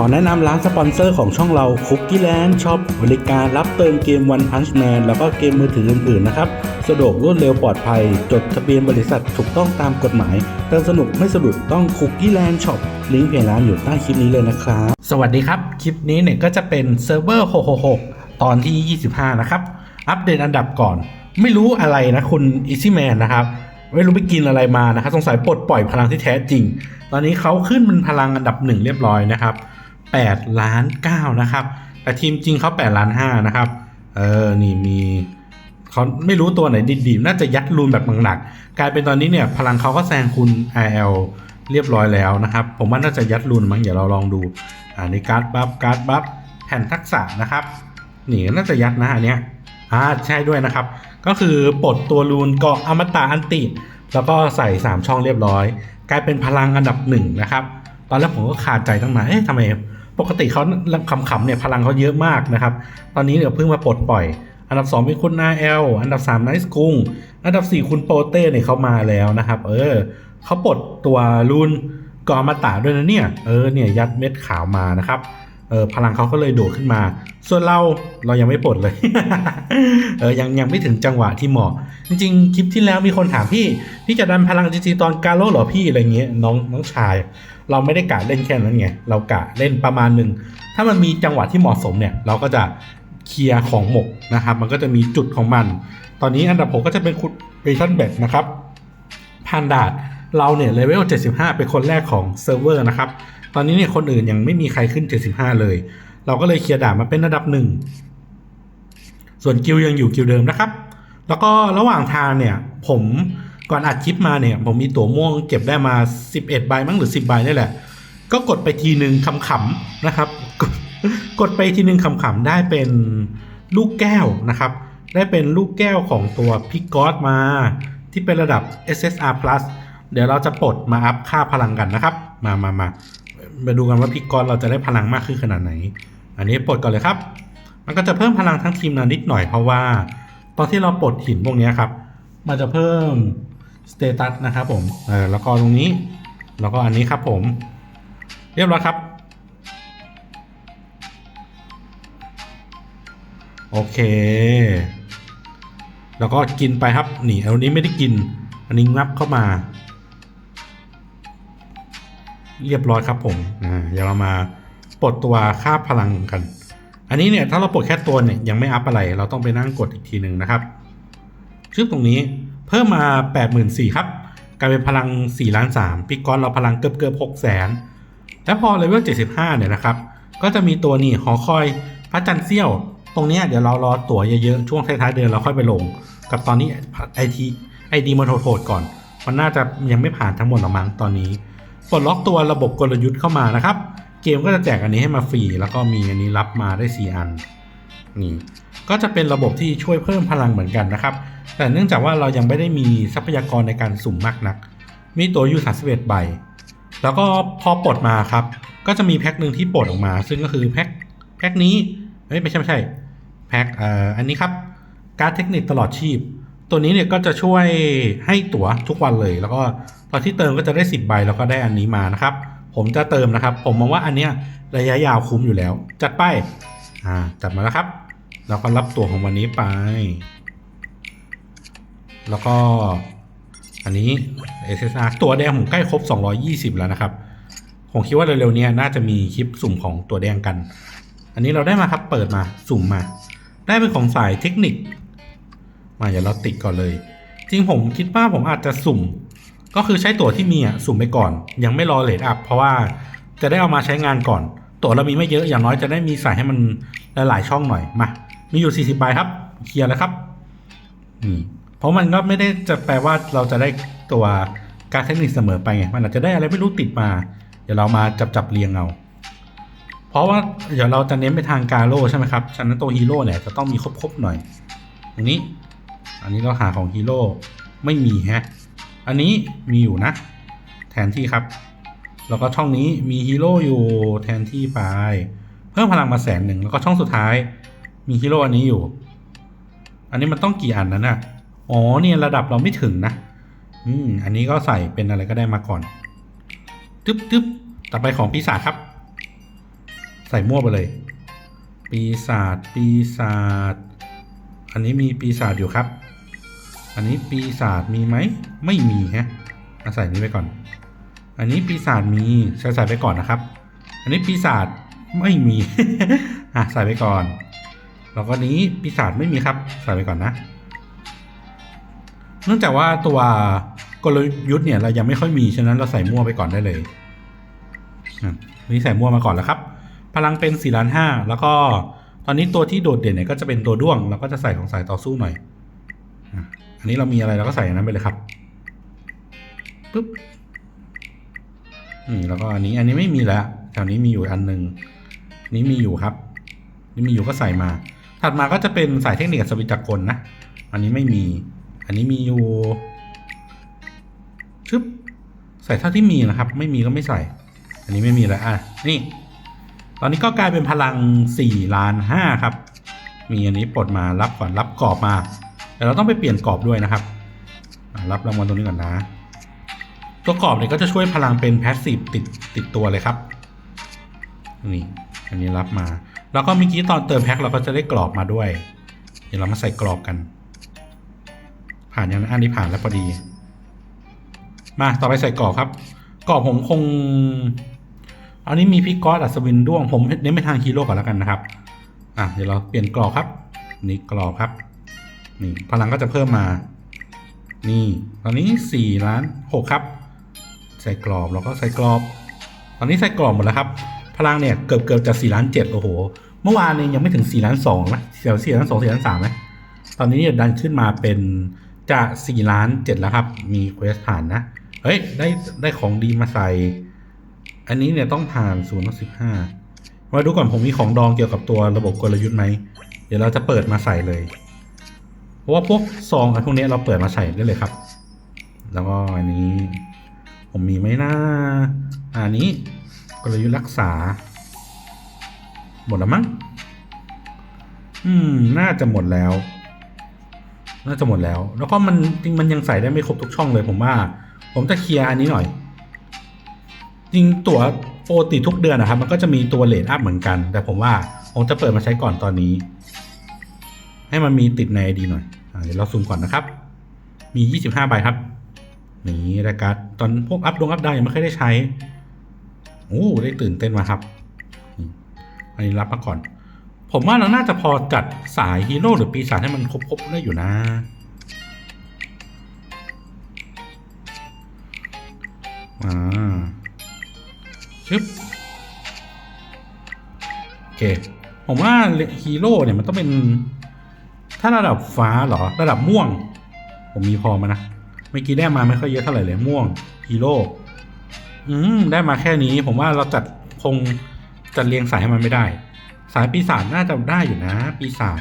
ขอแนะนำร้านสปอนเซอร์ของช่องเราคุกกี้แลนด์ช็อปบริการรับเติมเกม One Punch Man แล้วก็เกมมือถืออื่นๆ นะครับ สะดวกรวดเร็วปลอดภัย จดทะเบียนบริษัทถูกต้องตามกฎหมาย เติมสนุกไม่สะดุดต้องคุกกี้แลนด์ช็อปลิงก์เพจร้านอยู่ใต้คลิปนี้เลยนะครับ สวัสดีครับ คลิปนี้เนี่ยก็จะเป็นเซิร์ฟเวอร์666 ตอนที่ 25 นะครับ อัปเดตอันดับก่อน ไม่รู้อะไรนะคุณอีซี่แมนนะครับไม่รู้ไปกินอะไรมานะครับสงสัยปลดปล่อยพลังที่แท้จริง ตอนนี้เขาขึ้นเป็นพลังอันดับหนึ่งเรียบร้อยนะครับ 8ล้าน9นะครับ แต่ทีมจริงเขา8ล้าน5นะครับ เออ นี่มีเขาไม่รู้ตัวไหนดีๆน่าจะยัดรูนแบบหนักๆกลายเป็นตอนนี้เนี่ย พลังเขาก็แซงคุณ IL เรียบร้อยแล้วนะครับ ผมว่าน่าจะยัดรูนมั้งเดี๋ยวเราลองดูอ่าในการ์ดบัฟการ์ดบัฟแผ่นทักษะนะครับนี่น่าจะยัดนะอันเนี้ยอ่าใช่ด้วยนะครับ ก็คือปลดตัวรูนเกาะอมตะอันติ แล้วก็ใส่ 3 ช่องเรียบร้อย กลายเป็นพลังอันดับหนึ่งนะครับ ตอนแรกผมก็ขาดใจตั้งนานเอ๊ะทำไมปกติเขาขำๆเนี่ยพลังเขาเยอะมากนะครับ ตอนนี้เดี๋ยวเพิ่งมาปลดปล่อย อันดับ 2 เป็นคุณนาเอลอันดับ3ไนซ์กุงอันดับ 4 คุณโปเต้เนี่ยเขามาแล้วนะครับ เออเขาปลดตัวรูนกอมาตะด้วยนะเนี่ย เออเนี่ยยัดเม็ดขาวมานะครับเออพลังเขาก็เลยโดดขึ้นมา ส่วนเราเรายังไม่ปลดเลย เออยังยังไม่ถึงจังหวะที่เหมาะ จริงๆ คลิปที่แล้วมีคนถามพี่ พี่จะดันพลังจริงๆตอนกาโร่หรอพี่อะไรเงี้ยน้องน้องชาย เราไม่ได้กะเล่นแค่นั้นไง เรากะเล่นประมาณหนึ่ง ถ้ามันมีจังหวะที่เหมาะสมเนี่ย เราก็จะเคลียร์ของหมกนะครับ มันก็จะมีจุดของมัน ตอนนี้อันดับผมก็จะเป็นคุณเบชันเบดนะครับพันดาดเราเนี่ยเลเวล 75 เป็นคนแรกของเซิร์ฟเวอร์นะครับ ตอนนี้เนี่ยคนอื่นยังไม่มีใครขึ้น 75 เลย เราก็เลยเคลียร์ด่านมาเป็นระดับหนึ่ง ส่วนกิลยังอยู่กิลเดิมนะครับ แล้วก็ระหว่างทางเนี่ยผม ก่อนอัดคลิปมาเนี่ย ผมมีตั๋วม่วงเก็บได้มา 11 ใบมั้งหรือ 10 ใบนี่แหละ ก็กดไปทีหนึ่งขำๆนะครับ กดไปทีหนึ่งขำๆได้เป็นลูกแก้วนะครับ ได้เป็นลูกแก้วของตัวพิกอสมา ที่เป็นระดับ SSR plus เดี๋ยวเราจะปลดมาอัพค่าพลังกันนะครับ มามามามาดูกันว่าพิกกอสเราจะได้พลังมากขึ้นขนาดไหน อันนี้ปลดก่อนเลยครับ มันก็จะเพิ่มพลังทั้งทีมนานิดหน่อยเพราะว่า ตอนที่เราปลดหินพวกนี้ครับ มันจะเพิ่ม สเตตัสนะครับผมเออแล้วก็ตรงนี้ แล้วก็อันนี้ครับผม เรียบร้อยครับ โอเค แล้วก็กินไปครับนี่อันนี้ไม่ได้กิน อันนี้งับเข้ามา เรียบร้อยครับผมอ่าเดี๋ยวเรามาปลดตัวค่าพลังกัน อันนี้เนี่ยถ้าเราปลดแค่ตัวเนี่ยยังไม่อัพอะไร เราต้องไปนั่งกดอีกทีหนึ่งนะครับชื่อตรงนี้ เพิ่มมา 84,000ครับกลายเป็นพลัง4ล้าน3พิกกอนเราพลังเกือบเกือบ6แสนแล้วพอเลเวล75 เนี่ยนะครับ ก็จะมีตัวนี่หอคอยพระจันทร์เซี่ยว ตรงนี้เดี๋ยวเรารอตั๋วเยอะๆ ช่วงท้ายๆเดือนเราค่อยไปลง กับตอนนี้ไอทีไอดีมันโหดๆก่อน มันน่าจะยังไม่ผ่านทั้งหมดหรอกมั้งตอนนี้ปลดล็อกตัวระบบกลยุทธ์เข้ามานะครับ เกมก็จะแจกอันนี้ให้มาฟรี แล้วก็มีอันนี้รับมาได้ 4 อัน นี่ ก็จะเป็นระบบที่ช่วยเพิ่มพลังเหมือนกันนะครับ แต่เนื่องจากว่าเรายังไม่ได้มีทรัพยากรในการสุ่มมากนัก มีตัวอยู่31ใบ แล้วก็พอปลดมาครับ ก็จะมีแพ็คหนึ่งที่ปลดออกมา ซึ่งก็คือแพ็คแพ็คนี้เฮ้ยไม่ใช่ไม่ใช่แพ็คเอ่ออันนี้ครับการเทคนิคตลอดชีพ ตัวนี้เนี่ยก็จะช่วยให้ตั๋วทุกวันเลย แล้วก็ตอนที่เติมก็จะได้ 10 ใบแล้วก็ได้อันนี้มานะครับ ผมจะเติมนะครับ ผมมองว่าอันเนี้ยระยะยาวคุ้มอยู่แล้ว จัดไปอ่าจัดมาแล้วครับแล้วก็รับตั๋วของวันนี้ไป แล้วก็อันนี้ SSR ตัวแดงผมใกล้ครบ 220 แล้วนะครับ ผมคิดว่าเร็วๆนี้น่าจะมีคลิปสุ่มของตัวแดงกัน อันนี้เราได้มาครับเปิดมาสุ่มมา ได้เป็นของสายเทคนิค มาเดี๋ยวเราติดก่อนเลย จริงผมคิดว่าผมอาจจะสุ่ม ก็คือใช้ตั๋วที่มีอะสุ่มไปก่อน ยังไม่รอเลทอัพเพราะว่าจะได้เอามาใช้งานก่อน ตั๋วเรามีไม่เยอะอย่างน้อยจะได้มีใส่ให้มันหลายๆช่องหน่อยมา มีอยู่ 40ใบครับ เคลียร์แล้วครับอืม เพราะมันก็ไม่ได้จะแปลว่าเราจะได้ตัวการเทคนิคเสมอไปไงมันอาจจะได้อะไรไม่รู้ติดมา เดี๋ยวเรามาจับจับเรียงเอา เพราะว่าเดี๋ยวเราจะเน้นไปทางการโร่ใช่ไหมครับฉะนั้นตัวฮีโร่เนี่ยจะต้องมีครบๆหน่อย อันนี้ อันนี้เราหาของฮีโร่ไม่มีแฮะ อันนี้มีอยู่นะ แทนที่ครับ แล้วก็ช่องนี้มีฮีโร่อยู่แทนที่ไป เพิ่มพลังมาแสนหนึ่งแล้วก็ช่องสุดท้าย มีฮีโร่อันนี้อยู่ อันนี้มันต้องกี่อันนั้นน่ะ อ๋อเนี่ยระดับเราไม่ถึงนะ อืม อันนี้ก็ใส่เป็นอะไรก็ได้มาก่อนตึ๊บตึ๊บต่อไปของปีศาจครับ ใส่มั่วไปเลย ปีศาจปีศาจอันนี้มีปีศาจอยู่ครับ อันนี้ปีศาจมีไหม ไม่มีฮะอาใส่นี้ไปก่อน อันนี้ปีศาจมีใส่ใส่ไปก่อนนะครับ อันนี้ปีศาจไม่มีอะใส่ไปก่อน แล้วก็นี้ปีศาจไม่มีครับ ใส่ไปก่อนนะ นื่องจากว่าตัวกลยุทธ์เนี่ยเรายังไม่ค่อยมี ฉะนั้นเราใส่มั่วไปก่อนได้เลยอะนี่ใส่มั่วมาก่อนแล้วครับ พลังเป็น4ล้านห้าแล้วก็ตอนนี้ตัวที่โดดเด่นเนี่ยก็จะเป็นตัวด้วง เราก็จะใส่ของสายต่อสู้หน่อย อันนี้เรามีอะไรเราก็ใส่อันนั้นไปเลยครับปึ๊บนี่แล้วก็อันนี้อันนี้ไม่มีแล้วแถวนี้มีอยู่อันหนึ่งนี้มีอยู่ครับ นี่มีอยู่ก็ใส่มา ถัดมาก็จะเป็นสายเทคนิคสวิตจักรกลนะ อันนี้ไม่มี อันนี้มีอยู่ชึบใส่เท่าที่มีนะครับ ไม่มีก็ไม่ใส่ อันนี้ไม่มีแล้วอะนี่ ตอนนี้ก็กลายเป็นพลัง4ล้าน5ครับ มีอันนี้ปลดมารับก่อนรับกรอบมา แต่เราต้องไปเปลี่ยนกรอบด้วยนะครับรับรางวัลตรงนี้ก่อนนะ ตัวกรอบเนี่ยก็จะช่วยพลังเป็นแพสซีฟติดติดตัวเลยครับนี่อันนี้รับมา แล้วก็เมื่อกี้ตอนเติมแพ็คเราก็จะได้กรอบมาด้วย เดี๋ยวเรามาใส่กรอบกัน ผ่านยังอันนี้ผ่านแล้วพอดี มาต่อไปใส่กรอบครับกรอบผมคง อันนี้มีพิกกอสอัศวินด้วงผมเน้นไปทางฮีโร่ก่อนแล้วกันนะครับ อะเดี๋ยวเราเปลี่ยนกรอบครับ นี่กรอบครับ นี่พลังก็จะเพิ่มมา นี่ ตอนนี้สี่ล้านหกครับ ใส่กรอบแล้วก็ใส่กรอบ ตอนนี้ใส่กรอบหมดแล้วครับ พลังเนี่ยเกือบเกือบจะสี่ล้านเจ็ดโอ้โหเมื่อวานเนี่ยยังไม่ถึงสี่ล้านสองนะเสียวสี่ล้านสองสี่ล้านสามไหมตอนนี้เดันขึ้นมาเป็น จะสี่ล้านเจ็ดแล้วครับ มีเควสผ่านนะ เฮ้ย ได้ได้ของดีมาใส่ อันนี้เนี่ยต้องผ่านศูนย์สิบห้ามาดูก่อนผมมีของดองเกี่ยวกับตัวระบบกลยุทธ์ไหม เดี๋ยวเราจะเปิดมาใส่เลย เพราะว่าพวกซองอะไรพวกนี้เราเปิดมาใส่ได้เลยครับ แล้วก็อันนี้ ผมมีไหมนะอันนี้กลยุทธ์รักษา หมดแล้วมั้ง อืม น่าจะหมดแล้ว น่าจะหมดแล้ว แล้วก็มันจริงมันยังใส่ได้ไม่ครบทุกช่องเลยผมว่า ผมจะเคลียร์อันนี้หน่อย จริงตั๋วปกติทุกเดือนนะครับ มันก็จะมีตัวเลทอัพเหมือนกัน แต่ผมว่าผมจะเปิดมาใช้ก่อนตอนนี้ ให้มันมีติดในดีหน่อยอเดี๋ยวเราซูมก่อนนะครับ มี 25ใบครับ นี่รายการตอนพวกอัพดงอัพดาวยังไม่เคยได้ใช้โอ้ได้ตื่นเต้นมาครับ อันนี้รับมาก่อน ผมว่าเราน่าจะพอจัดสายฮีโร่หรือปีศาจให้มันครบๆได้อยู่นะ อ่า ชึบ โอเค ผมว่าฮีโร่เนี่ยมันต้องเป็น ถ้าระดับฟ้าเหรอ ระดับม่วง ผมมีพอมานะ เมื่อกี้ได้มาไม่ค่อยเยอะเท่าไหร่เลยม่วงฮีโร่ อืม ได้มาแค่นี้ ผมว่าเราจัดคงจัดเรียงสายให้มันไม่ได้ สายปีศาจน่าจะได้อยู่นะ ปีศาจ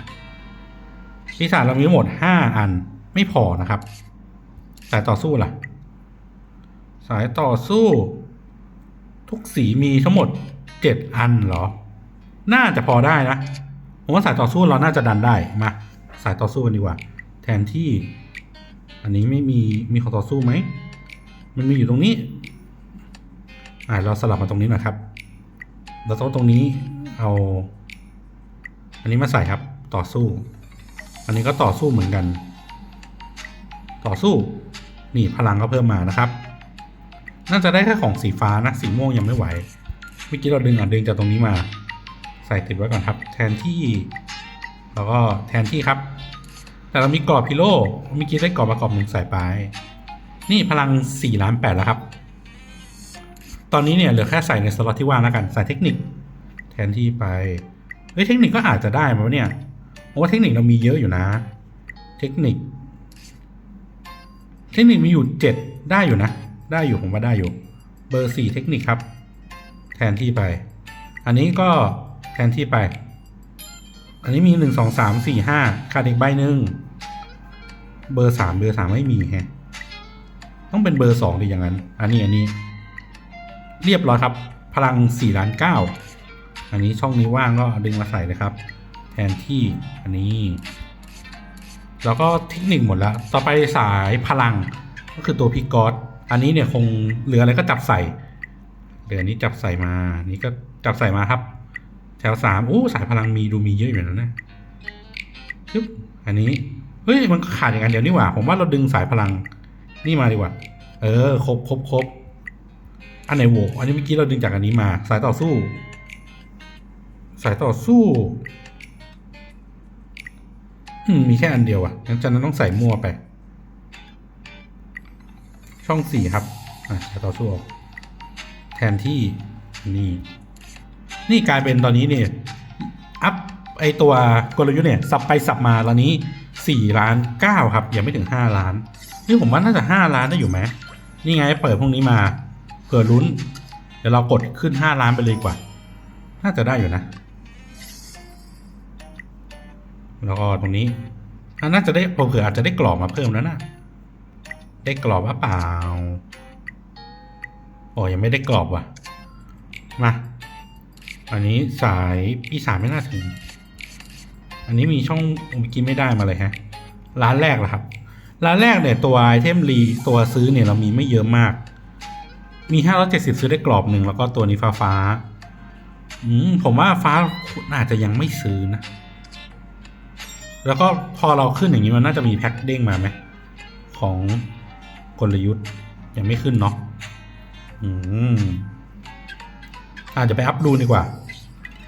ปีศาจเรามีทั้งหมดห้าอันไม่พอนะครับ สายต่อสู้ล่ะ สายต่อสู้ ทุกสีมีทั้งหมดเจ็ดอันเหรอ น่าจะพอได้นะผมว่าสายต่อสู้เราน่าจะดันได้มาสายต่อสู้กันดีกว่า แทนที่ อันนี้ไม่มีมีของต่อสู้ไหมมันมีอยู่ตรงนี้ อ่าเราสลับมาตรงนี้หน่อยครับเราต้องตรงนี้เอา นนี้มาใส่ครับต่อสู้ อันนี้ก็ต่อสู้เหมือนกัน ต่อสู้ นี่พลังก็เพิ่มมานะครับ น่าจะได้แค่ของสีฟ้านะ สีม่วงยังไม่ไหว เมื่อกี้เราดึงอะดึงจากตรงนี้มา ใส่ติดไว้ก่อนครับ แทนที่ แล้วก็แทนที่ครับ แต่เรามีกรอบพิโลเมื่อกี้ได้กรอบประกอบหนึ่งใส่ไป นี่พลัง4ล้าน8แล้วครับ ตอนนี้เนี่ยเหลือแค่ใส่ในสล็อตที่ว่างแล้วกัน ใส่เทคนิค แทนที่ไป ฮ้ยเทคนิคก็อาจจะได้มาเนี่ยเพราะว่าเทคนิคเรามีเยอะอยู่นะ เทคนิค เทคนิคมีอยู่เจ็ดได้อยู่นะ ได้อยู่ผมว่าได้อยู่ เบอร์สี่เทคนิคครับ แทนที่ไป อันนี้ก็แทนที่ไป อันนี้มีหนึ่งสองสามสี่ห้าขาดอีกใบหนึ่งเบอร์สามเบอร์สามไม่มีแฮะต้องเป็นเบอร์สองดีอย่างนั้น อันนี้อันนี้ เรียบร้อยครับ พลังสี่ล้านเก้า อันนี้ช่องนี้ว่างก็ดึงมาใส่เลยครับ แทนที่อันนี้ แล้วก็เทคนิคหมดแล้ว ต่อไปสายพลังก็คือตัวพิกอสอันนี้เนี่ยคงเหลืออะไรก็จับใส่เหลือนี้จับใส่มา นี่ก็จับใส่มาครับ แถวสามโอ้สายพลังมีดูมีเยอะอยู่นะนะปึ๊บอันนี้เฮ้ยมันขาดอย่างอันเดียวนี่หว่า ผมว่าเราดึงสายพลังนี่มาดีกว่า เออ ครบครบครบอันไหนโหวอันนี้เมื่อกี้เราดึงจากอันนี้มา สายต่อสู้ สายต่อสู้มีแค่อันเดียวอะงั้นฉะนั้นต้องใส่มั่วไป ช่องสี่ครับ อะสายต่อสู้ออกแทนที่นี่ นี่กลายเป็นตอนนี้เนี่ย อัพไอตัวกลยุทธ์เนี่ย สับไปสับมาตอนนี้สี่ล้านเก้าครับ ยังไม่ถึงห้าล้าน นี่ผมว่าน่าจะห้าล้านได้อยู่ไหม นี่ไงเปิดพวกนี้มา เผื่อลุ้น เดี๋ยวเรากดขึ้นห้าล้านไปเลยกว่า น่าจะได้อยู่นะ แล้วก็ตรงนี้น่าจะได้เผื่ออาจจะได้กรอบมาเพิ่มแล้วนะได้กรอบหรือเปล่าโอ้ยังไม่ได้กรอบว่ะ มา อันนี้สายพี่สามไม่น่าถึง อันนี้มีช่องเมื่อกี้ไม่ได้มาเลยฮะ ร้านแรกละครับ ร้านแรกเนี่ยตัวไอเทมรีตัวซื้อเนี่ยเรามีไม่เยอะมาก มีห้าร้อยเจ็ดสิบซื้อได้กรอบหนึ่งแล้วก็ตัวนี้ฟ้าฟ้า อืมผมว่าฟ้าอาจจะยังไม่ซื้อนะ แล้วก็พอเราขึ้นอย่างนี้มันน่าจะมีแพ็คเด้งมาไหม ของกลยุทธ์ยังไม่ขึ้นเนาะอืมอาจจะไปอัพดูดีกว่า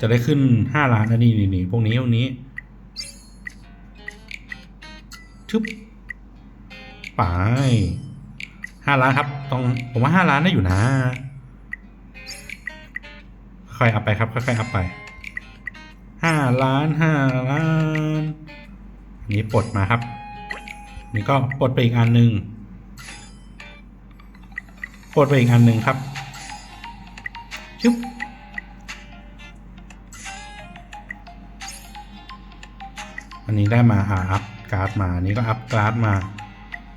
จะได้ขึ้นห้าล้านนะนี่นี่นี่พวกนี้พวกนี้ชึบไปห้าล้านครับ ต้องผมว่าห้าล้านได้อยู่นะค่อยอัพไปครับค่อยๆอัพไปห้าล้านห้าล้านอั นี้ปลดมาครับ นี่ก็ปลดไปอีกอันหนึ่งปลดไปอีกอันหนึ่งครับชึบอันนี้ได้มาอ่าอัพการ์ดมา อันนี้ก็อัพการ์ดมา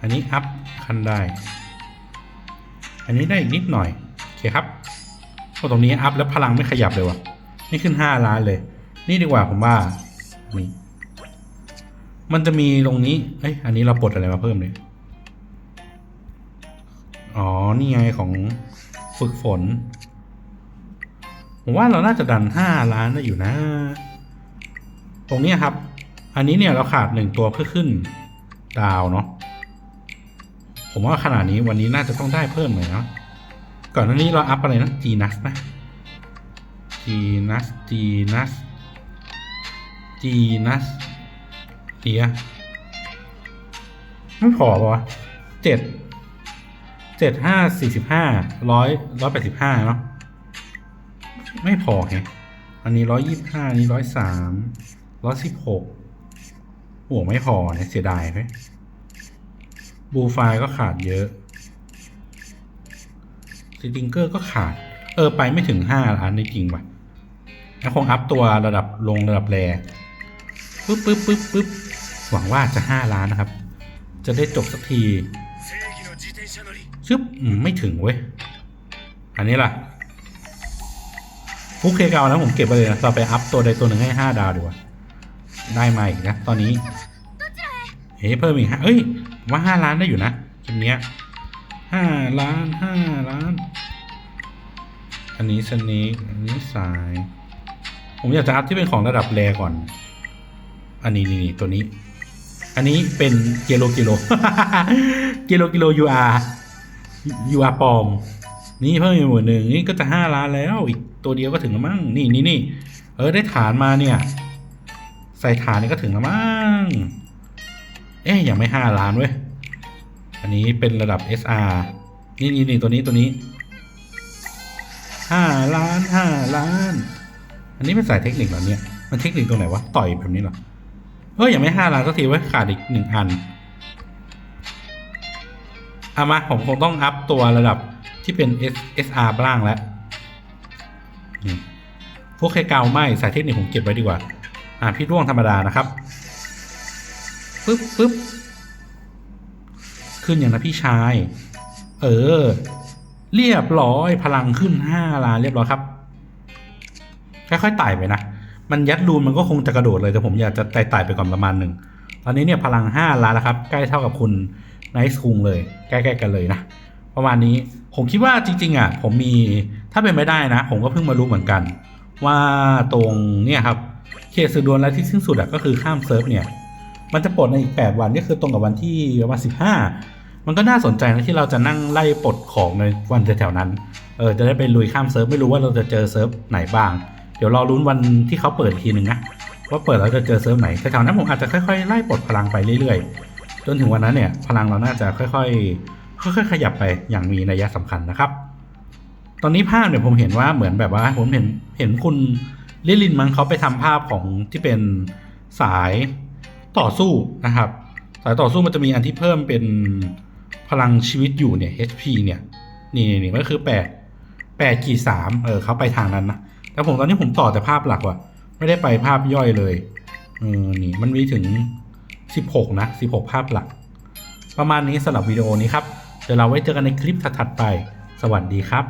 อันนี้อัพคันได้ อันนี้ได้อีกนิดหน่อย โอเคครับเพราะตรงนี้อัพแล้วพลังไม่ขยับเลยวะนี่ขึ้นห้าล้านเลย นี่ดีกว่าผมว่านี่ มันจะมีตรงนี้ เอ้ย อันนี้เราปลดอะไรมาเพิ่มเนี่ยอ๋อ นี่ไงของฝึกฝน ผมว่าเราน่าจะดันห้าล้านได้อยู่นะ ตรงนี้ครับ อันนี้เนี่ยเราขาดหนึ่งตัวเพื่อขึ้นดาวเนาะ ผมว่าขนาดนี้วันนี้น่าจะต้องได้เพิ่มหน่อยเนาะ ก่อนหน้านี้เราอัพอะไรนะ G n u s นะ G n u s G n u s G n u s เดียไม่พอปะวะเจ็ดเจ็ดห้าสี่สิบห้าร้อยร้อยแปดสิบห้าเนาะไม่พอไงอันนี้ร้อยยี่สิบห้านี้ร้อยสามร้อยสิบหกโอ้ไม่พอเนี่ยเสียดายไหมบูไฟก็ขาดเยอะสติงเกอร์ก็ขาด เออ ไปไม่ถึงห้าล้านในจริงว่ะแล้วคงอัพตัวระดับลงระดับแรปึ๊บปึ๊บปึ๊บปึ๊บ หวังว่าจะ 5 ล้านนะครับ จะได้จบสักทีชึบไม่ถึงเว้ย อันนี้ล่ะฟุกเคเกานะผมเก็บไปเลยนะต่อไปอัพตัวใดตัวหนึ่งให้ 5 ดาวดีกว่า ได้ไหมนะ ตอนนี้ เฮ้เพิ่มอีกฮะเอ้ย ว่า 5 ล้านได้อยู่นะคลิปนี้ห้าล้านห้าล้าน อันนี้สนีอันนี้สาย ผมอยากจะอัพที่เป็นของระดับแรก่อน อันนี้นี่ตัวนี้ อันนี้เป็นเกโลกิโลเกโลกิโลยูอาร์ยูอาร์ปอม นี่เพิ่มอีกหมื่นหนึ่งนี่ก็จะห้าล้านแล้ว อีกตัวเดียวก็ถึงแล้วมั้งนี่นี่นี่เออได้ฐานมาเนี่ย ใส่ฐานนี่ก็ถึงแล้วมั้งเอ๊ยยังไม่ห้าล้านเว้ยอันนี้เป็นระดับ SR นี่นี่นี่ตัวนี้ตัวนี้ห้าล้านห้าล้าน อันนี้เป็นสายเทคนิคเหรอเนี่ย มันเทคนิคตรงไหนวะ ต่อยแบบนี้เหรอ เฮ้ยยังไม่ห้าล้านก็ทีไว้ขาดอีกหนึ่งอันเอามาผมคงต้องอัพตัวระดับที่เป็น S SR บ้างแล้วพวกแค่เกาไม่สายเทคนิคผมเก็บไว้ดีกว่า อ่าพี่ร่วงธรรมดานะครับปึ๊บปึ๊บขึ้นอย่างนะพี่ชาย เออ เรียบร้อยพลังขึ้นห้าล้านเรียบร้อยครับ ค่อยๆไต่ไปนะ มันยัดรูนมันก็คงจะกระโดดเลย แต่ผมอยากจะไต่ๆไปก่อนประมาณหนึ่ง ตอนนี้เนี่ยพลังห้าล้านแล้วครับ ใกล้เท่ากับคุณไนท์คุงเลย ใกล้ๆกันเลยนะ ประมาณนี้ผมคิดว่าจริง ๆ อะ ผมมีถ้าเป็นไม่ได้นะ ผมก็เพิ่งมารู้เหมือนกัน ว่าตรงเนี่ยครับเขตสื่อดวนและที่สิ้นสุดอะก็คือข้ามเซิร์ฟเนี่ยมันจะปลดในอีก 8 วันก็คือตรงกับวันที่วันสิบห้ามันก็น่าสนใจนะที่เราจะนั่งไล่ปลดของในวันแถวๆนั้น เออจะได้ไปลุยข้ามเซิร์ฟไม่รู้ว่าเราจะเจอเซิร์ฟไหนบ้าง ดี๋ยวรอรุ้นวันที่เขาเปิดอีกทีหนึ่งนะว่าเปิดแล้วจะเจอเซิร์ฟไหนแถวๆนั้นผมอาจจะค่อยๆไล่ปลดพลังไปเรื่อยๆ จนถึงวันนั้นเนี่ย พลังเราน่าจะค่อยๆ ค่อยๆ ขยับไปอย่างมีนัยสำคัญนะครับ ตอนนี้ภาพเนี่ยผมเห็นว่าเหมือนแบบว่าผมเห็นเห็นคุณลิลินมั้งเขาไปทำภาพของที่เป็นสายต่อสู้นะครับ สายต่อสู้มันจะมีอันที่เพิ่มเป็นพลังชีวิตอยู่เนี่ย HP เนี่ย นี่นี่นี่ก็คือแปดแปดขีดสามเออเขาไปทางนั้นนะ แต่ผมตอนนี้ผมต่อแต่ภาพหลักว่ะ ไม่ได้ไปภาพย่อยเลยเออนี่มันมีถึงสิบหกนะสิบหกภาพหลัก ประมาณนี้สำหรับวิดีโอนี้ครับเดี๋ยวเราไว้เจอกันในคลิปถัดๆไป สวัสดีครับ